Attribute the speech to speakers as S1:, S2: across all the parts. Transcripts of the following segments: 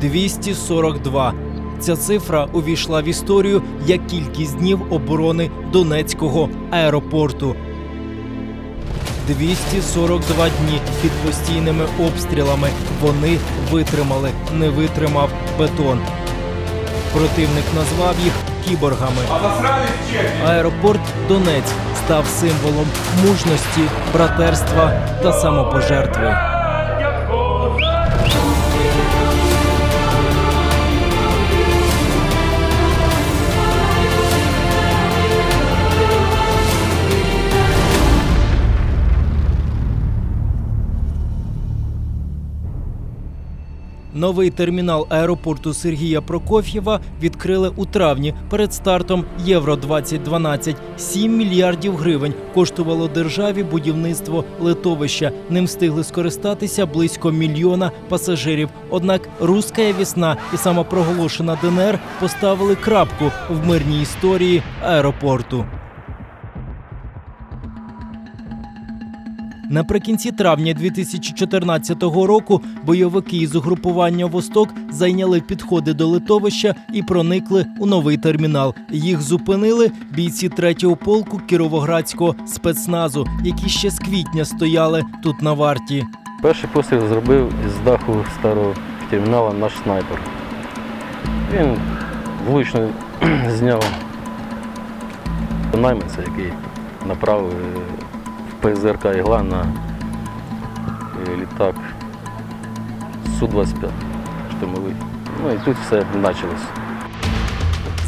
S1: 242. Ця цифра увійшла в історію як кількість днів оборони Донецького аеропорту. 242 дні під постійними обстрілами вони витримали, не витримав бетон. Противник назвав їх кіборгами. Аеропорт Донець став символом мужності, братерства та самопожертви. Новий термінал аеропорту Сергія Прокоф'єва відкрили у травні перед стартом Євро 2012 7 мільярдів гривень коштувало державі будівництво литовища. Ним встигли скористатися близько мільйона пасажирів. Однак руська вісна і самопроголошена ДНР поставили крапку в мирній історії аеропорту. Наприкінці травня 2014 року бойовики із угрупування Восток зайняли підходи до литовища і проникли у новий термінал. Їх зупинили бійці 3-го полку Кіровоградського спецназу, які ще з квітня стояли тут на варті.
S2: Перший постріл зробив із даху старого термінала наш снайпер. Він влучно зняв найманця, який направив е, ПЗРК ігла на літак Су-25 штурмовий. Ну і тут все почалось.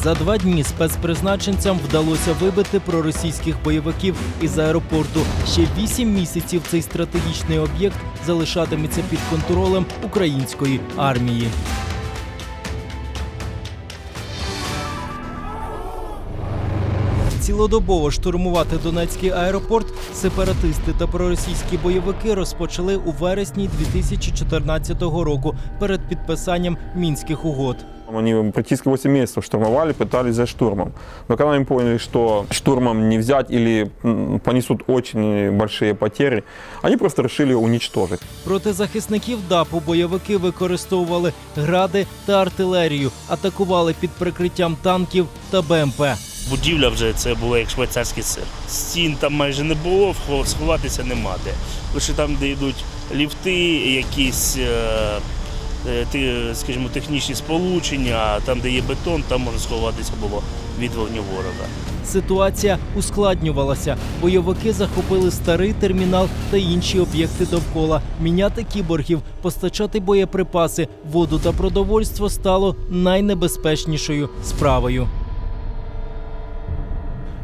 S1: За два дні спецпризначенцям вдалося вибити проросійських бойовиків із аеропорту. Ще вісім місяців цей стратегічний об'єкт залишатиметься під контролем української армії. Цілодобово штурмувати Донецький аеропорт сепаратисти та проросійські бойовики розпочали у вересні 2014 року перед підписанням мінських угод.
S3: Они практически 8 месяцев штурмовали, пытались взять штурмом. Но когда они поняли, что штурмом не взять или понесут очень большие потери, они просто решили уничтожить.
S1: Проти захисників ДАПу бойовики використовували гради та артилерію, атакували під прикриттям танків та БМП.
S4: Будівля вже це було як швейцарський сир. Стін там майже не було, сховатися нема де. Лише там, де йдуть ліфти, якісь, е, е, скажімо, технічні сполучення, там, де є бетон, там можна сховатися було від вогню ворога.
S1: Ситуація ускладнювалася. Бойовики захопили старий термінал та інші об'єкти довкола. Міняти кіборгів, постачати боєприпаси, воду та продовольство стало найнебезпечнішою справою.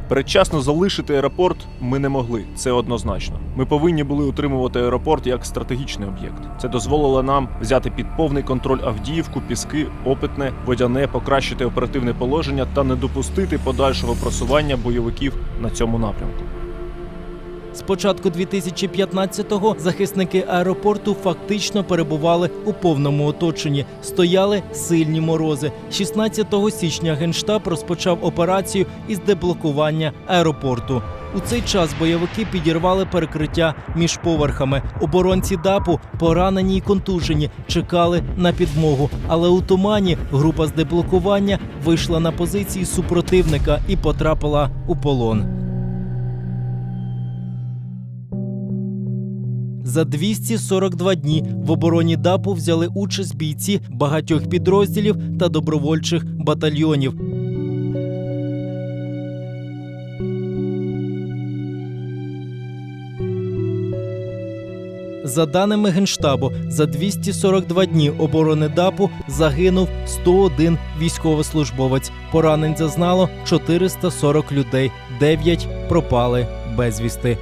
S5: Передчасно залишити аеропорт ми не могли. Це однозначно. Ми повинні були утримувати аеропорт як стратегічний об'єкт. Це дозволило нам взяти під повний контроль Авдіївку, Піски, Опитне, Водяне, покращити оперативне положення та не допустити подальшого просування бойовиків на цьому напрямку.
S1: З початку 2015-го захисники аеропорту фактично перебували у повному оточенні. Стояли сильні морози. 16 січня генштаб розпочав операцію із деблокування аеропорту. У цей час бойовики підірвали перекриття між поверхами. Оборонці ДАПу, поранені й контужені, чекали на підмогу. Але у тумані група з деблокування вийшла на позиції супротивника і потрапила у полон. За 242 дні в обороні ДАПу взяли участь бійці багатьох підрозділів та добровольчих батальйонів. За даними Генштабу, за 242 дні оборони ДАПу загинув 101 військовослужбовець. Поранень зазнало 440 людей, 9 пропали безвісти.